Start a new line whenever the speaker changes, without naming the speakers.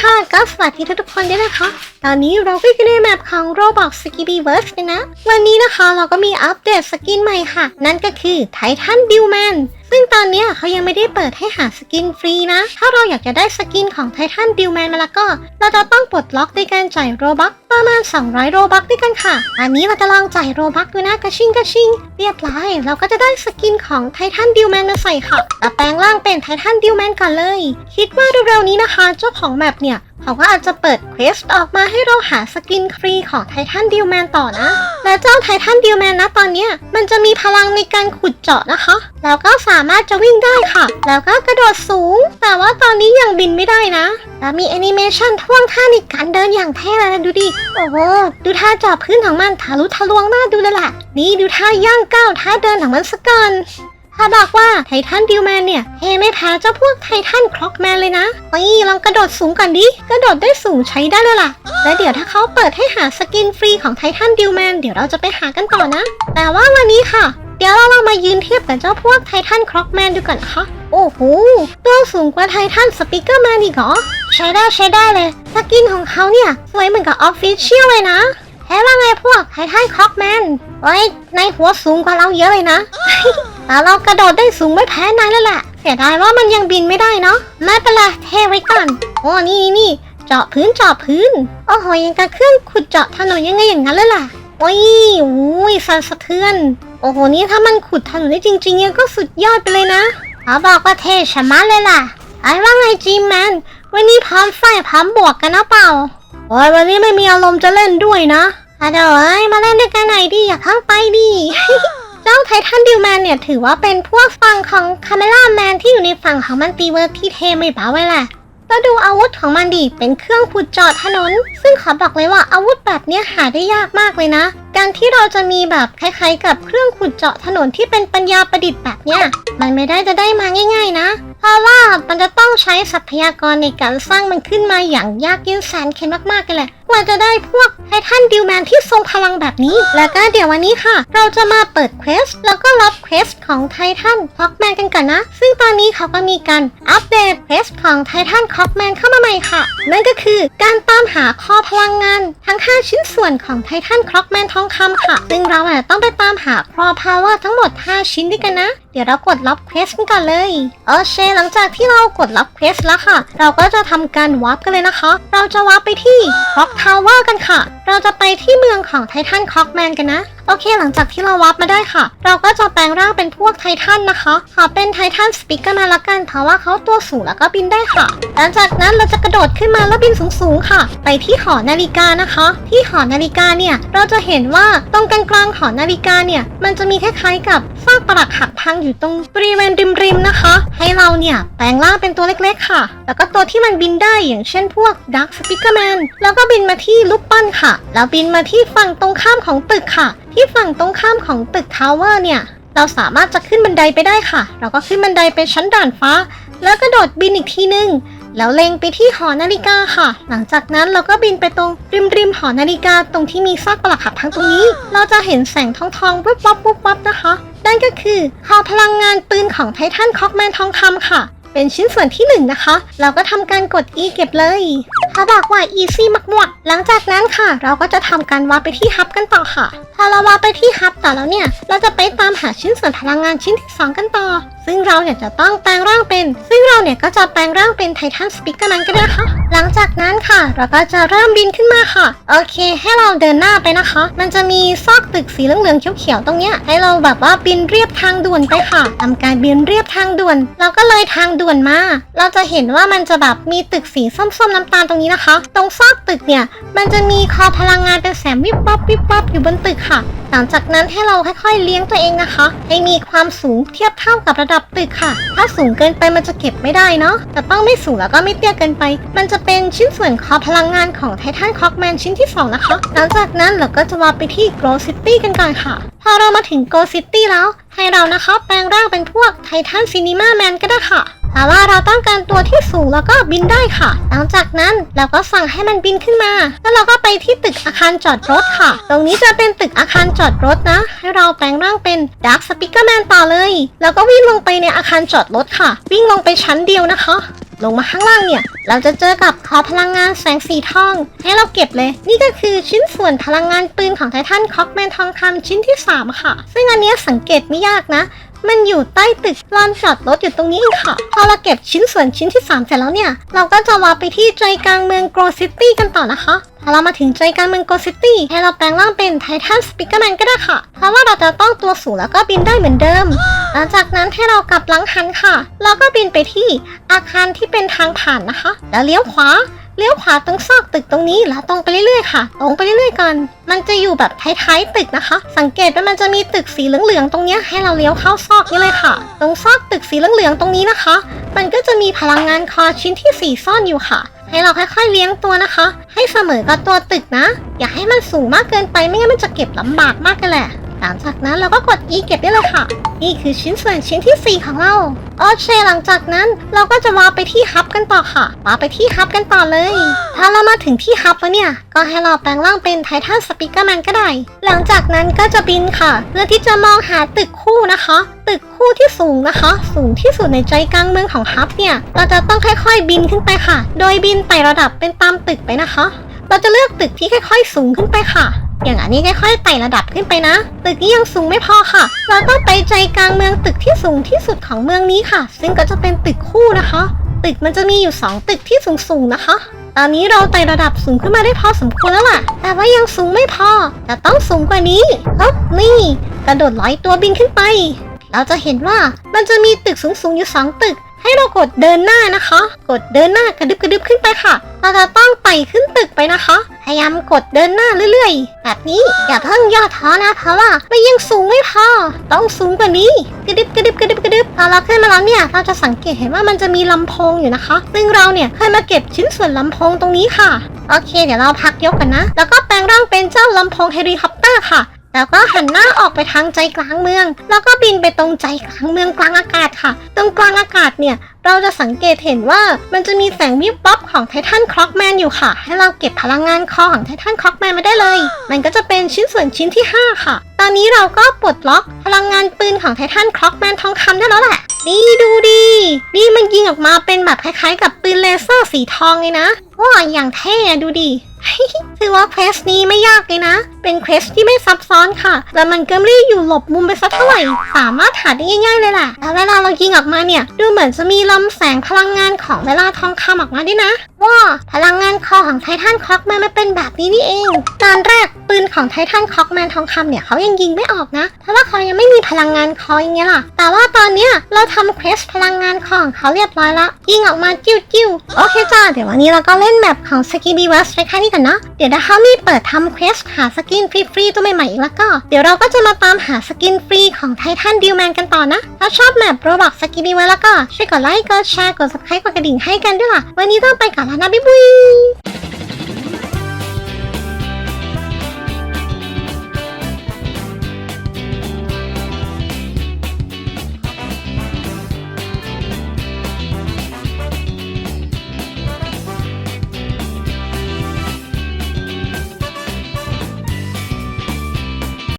ค่ะก็สวัสดีทุกๆคนด้วยนะคะ ตอนนี้เราก็อยู่ในแมปของ Roblox s k i b y v e r s e นนะ วันนี้นะคะเราก็มีอัปเดตสกินใหม่ค่ะ นั่นก็คือไททันดิวแมน ซึ่งตอนนี้เขายังไม่ได้เปิดให้หาสกินฟรีนะ ถ้าเราอยากจะได้สกินของไททันดิวแมนมาแล้วก็ เราจะต้องปลดล็อกด้วยการจ่ายโรบัคประมาณ 200 โรบัคด้วยกันค่ะ อันนี้เราจะลองจ่ายโรบัคดูนะกระชิงกระชิง เรียบร้อยเราก็จะได้สกินของไททันดิวแมนมาใส่ค่ะแล้วแปลงร่างเป็นไททันดิวแมนก่อนเลย คิดว่าเร็วๆนี้นะคะ เจ้าของแมปเนี่ย เขาก็อาจจะเปิดเควสต์ออกมาให้เราหาสกินฟรีของไททันดิวแมนต่อนะ และเจ้าไททันดิวแมนนะตอนเนี้มันจะมีพลังในการขุดเจาะนะคะ แล้วก็สามารถจะวิ่งได้ค่ะ แล้วก็กระโดดสูง แต่ว่าตอนนี้ยังบินไม่ได้นะ แล้วมีแอนิเมชันท่วงท่าในการเดินอย่างเท่เลยนะดูดิ โอ้โห ดูท่าจาะพื้นของมันทะลุทะลวงหน้าดูเลยล่ะ นี่ดูท่าย่างก้าวท่าเดินของมันสักก่อน ถ้าบอกว่าไททันดิวแมนเนี่ยเฮไม่แพ้เจ้าพวกไททันคล็อกแมนเลยนะนี่ลองกระโดดสูงก่อนดิ กระโดดได้สูงใช้ได้เลยล่ะ และเดี๋ยวถ้าเขาเปิดให้หาสกินฟรีของไททันดิวแมนเดี๋ยวเราจะไปหากันต่อนะ แต่ว่าวันนี้ค่ะ เดี๋ยวเราลองมายืนเทียบกับเจ้าพวกไททันคล็อกแมนดูก่อนนะคะโอ้โหตัวสูงกว่าไททันสปีกเกอร์แมนอีกเหรอ ใช้ได้ใช้ได้เลย สกินของเขาเนี่ยสวยเหมือนกับออฟฟิเชียลเลยนะ แพ้ว่าไงพวกไททันคล็อกแมนเฮ้ยในหัวสูงกว่าเราเยอะเลยนะ แต่เรากระโดดได้สูงไม่แพ้นายแล้วแหละ เสียดายว่ามันยังบินไม่ได้เนาะไม่เป็นไรเทไว้ก่อนโอ้นี่นี่เจาะพื้นเจาะพื้น โอ้โหยังกับเครื่องขุดเจาะถนนยังไงอย่างนั้นเลยล่ะโอ้ยอุ้ยสั่นสะเทือน โอ้โหนี่ถ้ามันขุดถนนได้จริงๆเนี่ยก็สุดยอดไปเลยนะเขาบอกว่าเทชะมัดเลยล่ะไอ้ว่าไงจีแมนวันนี้พร้อมไฟพร้อมบวกกันนะเปล่า โอ้ยวันนี้ไม่มีอารมณ์จะเล่นด้วยนะอะเดี๋ยวเอ้ยมาเล่นด้วยกันหน่อยดิอย่าเข้าไปดิ เจ้าไททันดิวแมนเนี่ยถือว่าเป็นพวกฝั่งของคาเมล่าแมนที่อยู่ในฝั่งของมันตีเวิร์ดที่เทไม่เบาไว้แหละแล้วดูอาวุธของมันดิ เป็นเครื่องขุดเจาะถนน ซึ่งขอบอกเลยว่าอาวุธแบบเนี้ยหาได้ยากมากเลยนะ การที่เราจะมีแบบคล้ายๆ กับเครื่องขุดเจาะถนนที่เป็นปัญญาประดิษฐ์แบบเนี้ย มันไม่ได้จะได้มาง่าย ๆ นะ เพราะว่ามันจะต้องใช้ทรัพยากรในการสร้างมันขึ้นมาอย่างยากเย็นแสนเข็นมากๆกันแหละ กว่าจะได้พวกไททันดิวแมนที่ทรงพลังแบบนี้ แล้วก็เดี๋ยววันนี้ค่ะ เราจะมาเปิดเควสแล้วก็รับเควสของไททันคล็อกแมนกันก่อนนะ ซึ่งตอนนี้เขาก็มีการอัปเดตเควสของไททันคล็อกแมนเข้ามาใหม่ค่ะ นั่นก็คือการตามหาคอพลังงานทั้ง 5 ชิ้นส่วนของไททันคล็อกแมนทองคำค่ะ ซึ่งเราอะต้องไปตามหาคอพาวเวอร์ทั้งหมด 5 ชิ้นด้วยกันนะ เดี๋ยวเรากดรับเควสกันก่อนเลยโอเคหลังจากที่เรากดรับเควสแล้วค่ะ เราก็จะทำการวาร์ปกันเลยนะคะ เราจะวาร์ปไปที่คล็อกทาวเวอร์กันค่ะ เราจะไปที่เมืองของไททันคอกแมนกันนะ โอเคหลังจากที่เราวาร์ปมาได้ค่ะ เราก็จะแปลงร่างเป็นพวกไททันนะคะ ขอเป็นไททันสปิกเกอร์มาละกันเพราะว่าเขาตัวสูงแล้วก็บินได้ค่ะ หลังจากนั้นเราจะกระโดดขึ้นมาแล้วบินสูงๆค่ะ ไปที่หอนาฬิกานะคะ ที่หอนาฬิกาเนี่ยเราจะเห็นว่าตรงกลางๆหอนาฬิกาเนี่ยมันจะมีคล้ายๆกับซากปรักหักพังอยู่ตรงบริเวณริมๆนะคะ ให้เราเนี่ยแปลงร่างเป็นตัวเล็กๆค่ะ แล้วก็ตัวที่มันบินได้อย่างเช่นพวกดักสปิกเกอร์แมนแล้วก็บินมาที่ลูกปั้นค่ะแล้วบินมาที่ฝั่งตรงข้ามของตึกค่ะ ที่ฝั่งตรงข้ามของตึกทาวเวอร์เนี่ย เราสามารถจะขึ้นบันไดไปได้ค่ะ เราก็ขึ้นบันไดไปชั้นด่านฟ้า แล้วก็โดดบินอีกทีนึง แล้วเล็งไปที่หอนาฬิกาค่ะ หลังจากนั้นเราก็บินไปตรงริมริมหอนาฬิกาตรงที่มีซากปลักหักพังตรงนี้ เราจะเห็นแสงทองทองวุบวับวุบวับนะคะ นั่นก็คือคอพลังงานปืนของไททันคอกแมนทองคำค่ะ เป็นชิ้นส่วนที่หนึ่งนะคะ เราก็ทำการกด E เก็บเลยเขาบอกว่า easy มากๆหลังจากนั้นค่ะ เราก็จะทำการวาร์ปไปที่ฮับกันต่อค่ะ พอเราวาร์ปไปที่ฮับต่อแล้วเนี่ย เราจะไปตามหาชิ้นส่วนพลังงานชิ้นที่สองกันต่อ ซึ่งเราเนี่ยจะต้องแปลงร่างเป็น ซึ่งเราเนี่ยก็จะแปลงร่างเป็นไททันสปิกเกอร์แมนก็ได้ค่ะ หลังจากนั้นค่ะ เราก็จะเริ่มบินขึ้นมาค่ะ โอเค ให้เราเดินหน้าไปนะคะ มันจะมีซอกตึกสีเหลืองๆเขียวๆตรงเนี้ย ให้เราแบบว่าบินเรียบทางด่วนไปค่ะทำการบินเรียบทางด่วน เราก็เลยทางด่วนมา เราจะเห็นว่ามันจะแบบมีตึกสีส้มๆน้ำตาลตรงนี้นะคะ ตรงซอกตึกเนี่ย มันจะมีคอพลังงานเป็นแสงวิบวับวิบวับอยู่บนตึกค่ะหลังจากนั้นให้เราค่อยๆเลี้ยงตัวเองนะคะ ให้มีความสูงเทียบเท่ากับระดับตึกค่ะ ถ้าสูงเกินไปมันจะเก็บไม่ได้เนาะแต่ต้องไม่สูงแล้วก็ไม่เตี้ยเกินไป มันจะเป็นชิ้นส่วนคอพลังงานของไททันคอกแมนชิ้นที่สองนะคะ หลังจากนั้นเราก็จะวาไปที่โกลซิตี้กันก่อนค่ะ พอเรามาถึงโกลซิตี้แล้ว ให้เรานะคะแปลงร่างเป็นพวกไททันซีนีมาแมนก็ได้ค่ะ แต่ว่าเราต้องการตัวที่สูงแล้วก็บินได้ค่ะ หลังจากนั้นเราก็สั่งให้มันบินขึ้นมา แล้วเราก็ไปที่ตึกอาคารจอดรถค่ะ ตรงนี้จะเป็นตึกอาคารจอดรถนะ ให้เราแปลงร่างเป็นด a r k สปิเกอร์แมนต่อเลย แล้วก็วิ่งลงไปในอาคารจอดรถค่ะ วิ่งลงไปชั้นเดียวนะคะลงมาข้างล่างเนี่ย เราจะเจอกับคอพลังงานแสงสีทอง ให้เราเก็บเลย นี่ก็คือชิ้นส่วนพลังงานปืนของไททันคอกแมนทองคำชิ้นที่ 3 ค่ะ ซึ่งอันนี้สังเกตไม่ยากนะ มันอยู่ใต้ตึกลานจอดรถอยู่ตรงนี้เองค่ะ พอเราเก็บชิ้นส่วนชิ้นที่ 3 เสร็จแล้วเนี่ย เราก็จะวาไปที่ใจกลางเมืองโกรซิตี้กันต่อนะคะพอเรามาถึงใจกลางเมืองโกรซิตี้ให้เราแปลงร่างเป็นไททันสปิเกอร์แมนก็ได้ค่ะ เพราะว่าเราจะต้องตัวสูงแล้วก็บินได้เหมือนเดิม หลังจากนั้นให้เรากลับหลังหันค่ะ แล้วก็บินไปที่อาคารที่เป็นทางผ่านนะคะ แล้วเลี้ยวขวา เลี้ยวขวาตรงซอกตึกตรงนี้แล้วตรงไปเรื่อยๆค่ะ ตรงไปเรื่อยๆกันมันจะอยู่แบบท้ายๆตึกนะคะ สังเกตว่ามันจะมีตึกสีเหลืองๆตรงนี้ให้เราเลี้ยวเข้าซอกนี่เลยค่ะ ตรงซอกตึกสีเหลืองๆตรงนี้นะคะ มันก็จะมีพลังงานคอชิ้นที่ 4 ซ่อนอยู่ค่ะ ให้เราค่อยๆเลี้ยงตัวนะคะ ให้เสมอกับตัวตึกนะ อย่าให้มันสูงมากเกินไปไม่งั้นมันจะเก็บลำบากมากกันแหละ หลังจากนั้นเราก็กด E เก็บได้เลยค่ะ นี่คือชิ้นส่วนชิ้นที่ 4 ของเรา โอเคหลังจากนั้นเราก็จะวาไปที่ฮับกันต่อค่ะวาไปที่ฮับกันต่อเลย ถ้าเรามาถึงที่ฮับแล้วเนี่ย ก็ให้เราแปลงร่างเป็นไททันสปีกเกอร์แมนก็ได้ หลังจากนั้นก็จะบินค่ะ เพื่อที่จะมองหาตึกคู่นะคะ ตึกคู่ที่สูงนะคะ สูงที่สุดในใจกลางเมืองของฮับเนี่ย เราจะต้องค่อยๆบินขึ้นไปค่ะ โดยบินไต่ระดับเป็นตามตึกไปนะคะ เราจะเลือกตึกที่ค่อย ๆ สูงขึ้นไปค่ะ อย่างอันนี้ค่อยๆไต่ระดับขึ้นไปนะ ตึกนี้ยังสูงไม่พอค่ะ เราต้องไปใจกลางเมืองตึกที่สูงที่สุดของเมืองนี้ค่ะ ซึ่งก็จะเป็นตึกคู่นะคะ ตึกมันจะมีอยู่ 2 ตึกที่สูงๆนะคะ ตอนนี้เราไต่ระดับสูงขึ้นมาได้พอสมควรแล้วล่ะ แต่ว่ายังสูงไม่พอจะต้องสูงกว่านี้ครับนี่ กระโดดลอยตัวบินขึ้นไป เราจะเห็นว่ามันจะมีตึกสูงๆอยู่ 2 ตึก ให้เรากดเดินหน้านะคะ กดเดินหน้ากระดึบกระดึบขึ้นไปค่ะ เราจะต้องไต่ขึ้นตึกไปนะคะ พยายามกดเดินหน้าเรื่อยๆ แบบนี้อย่าเพิ่งย่อท้อนะเพราะว่ามันยังสูงไม่พอ ต้องสูงกว่านี้กระดึบกระดึบกระดึบกระดึบพอเราขึ้นมาแล้วเนี่ยเราจะสังเกตเห็นว่ามันจะมีลำโพงอยู่นะคะ ซึ่งเราเนี่ยเคยมาเก็บชิ้นส่วนลำโพงตรงนี้ค่ะ โอเค เดี๋ยวเราพักยกกันนะ แล้วก็แปลงร่างเป็นเจ้าลำโพงเฮลิคอปเตอร์ค่ะ แล้วก็หันหน้าออกไปทางใจกลางเมือง แล้วก็บินไปตรงใจกลางเมืองกลางอากาศค่ะ ตรงกลางอากาศเนี่ย เราจะสังเกตเห็นว่ามันจะมีแสงวิบวับของไททันคล็อกแมนอยู่ค่ะ ให้เราเก็บพลังงานคอของไททันคล็อกแมนมาได้เลย มันก็จะเป็นชิ้นส่วนชิ้นที่ 5 ค่ะ ตอนนี้เราก็ปลดล็อกพลังงานปืนของไททันคล็อกแมนทองคำได้แล้วแหละนี่ดูดีนี่มันยิงออกมาเป็นแบบคล้ายๆ กับปืนเลเซอร์สีทองเลยนะว้าอย่างเท่ดูดิ ถือว่าเควสนี้ไม่ยากเลยนะ เป็นเควสที่ไม่ซับซ้อนค่ะ แล้วมันก็ไม่ได้อยู่หลบมุมไปสักเท่าไหร่ สามารถหาได้ง่าย ๆ เลยแหละ แล้วเวลาเรายิงออกมาเนี่ย ดูเหมือนจะมีลำแสงพลังงานของเวลาทองคำออกมาด้วยนะว้าพลังงานคอของไททันคอกแมนมันเป็นแบบนี้นี่เอง ตอนแรกปืนของไททันคอกแมนทองคำเนี่ยเขายังยิงไม่ออกนะ เพราะว่าเขายังไม่มีพลังงานคออย่างเงี้ยล่ะ แต่ว่าตอนเนี้ยเราทำเควสพลังงานคอของเขาเรียบร้อยละยิงออกมาจิ้วจิ้วโอเคจ้าเดี๋ยววันนี้เราก็เล่นแมปของสกีบีเวสไปแค่นี้กันนะ เดี๋ยวถ้าเขามีเปิดทำเควสหาสกินฟรีๆตัวใหม่ๆอีกแล้วก็ เดี๋ยวเราก็จะมาตามหาสกินฟรีของไททันดิวแมนกันต่อนะ ถ้าชอบแมปโรบอกสกินนี้ไว้แล้วก็ช่วยกดไลค์ กดแชร์ กด subscribe กดกระดิ่งให้กันด้วยล่ะ วันนี้ต้องไปก่อนแล้วนะ บ๊ายบาย